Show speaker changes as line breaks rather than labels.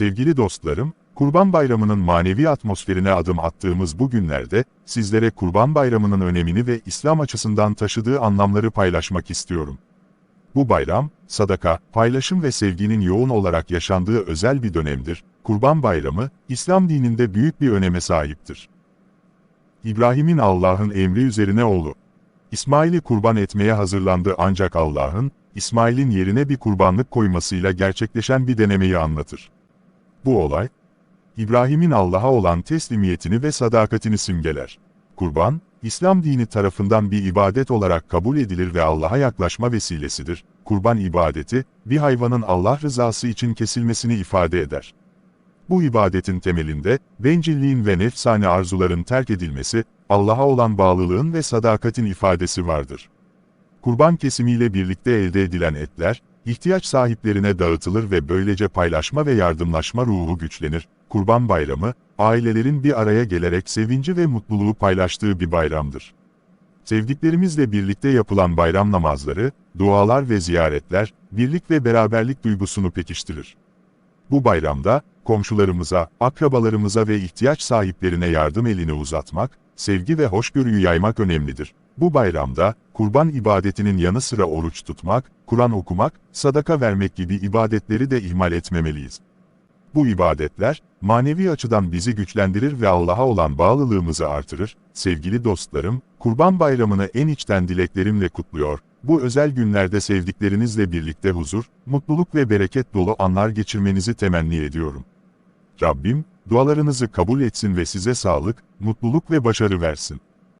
Sevgili dostlarım, Kurban Bayramı'nın manevi atmosferine adım attığımız bu günlerde, sizlere Kurban Bayramı'nın önemini ve İslam açısından taşıdığı anlamları paylaşmak istiyorum. Bu bayram, sadaka, paylaşım ve sevginin yoğun olarak yaşandığı özel bir dönemdir. Kurban Bayramı, İslam dininde büyük bir öneme sahiptir. İbrahim'in Allah'ın emri üzerine oğlu. İsmail'i kurban etmeye hazırlandı ancak Allah'ın, İsmail'in yerine bir kurbanlık koymasıyla gerçekleşen bir denemeyi anlatır. Bu olay, İbrahim'in Allah'a olan teslimiyetini ve sadakatini simgeler. Kurban, İslam dini tarafından bir ibadet olarak kabul edilir ve Allah'a yaklaşma vesilesidir. Kurban ibadeti, bir hayvanın Allah rızası için kesilmesini ifade eder. Bu ibadetin temelinde, bencilliğin ve nefsane arzuların terk edilmesi, Allah'a olan bağlılığın ve sadakatin ifadesi vardır. Kurban kesimiyle birlikte elde edilen etler, ihtiyaç sahiplerine dağıtılır ve böylece paylaşma ve yardımlaşma ruhu güçlenir. Kurban Bayramı, ailelerin bir araya gelerek sevinci ve mutluluğu paylaştığı bir bayramdır. Sevdiklerimizle birlikte yapılan bayram namazları, dualar ve ziyaretler, birlik ve beraberlik duygusunu pekiştirir. Bu bayramda, komşularımıza, akrabalarımıza ve ihtiyaç sahiplerine yardım elini uzatmak, sevgi ve hoşgörüyü yaymak önemlidir. Bu bayramda, kurban ibadetinin yanı sıra oruç tutmak, Kur'an okumak, sadaka vermek gibi ibadetleri de ihmal etmemeliyiz. Bu ibadetler, manevi açıdan bizi güçlendirir ve Allah'a olan bağlılığımızı artırır. Sevgili dostlarım, Kurban Bayramı'nı en içten dileklerimle kutluyor. Bu özel günlerde sevdiklerinizle birlikte huzur, mutluluk ve bereket dolu anlar geçirmenizi temenni ediyorum. Rabbim, dualarınızı kabul etsin ve size sağlık, mutluluk ve başarı versin.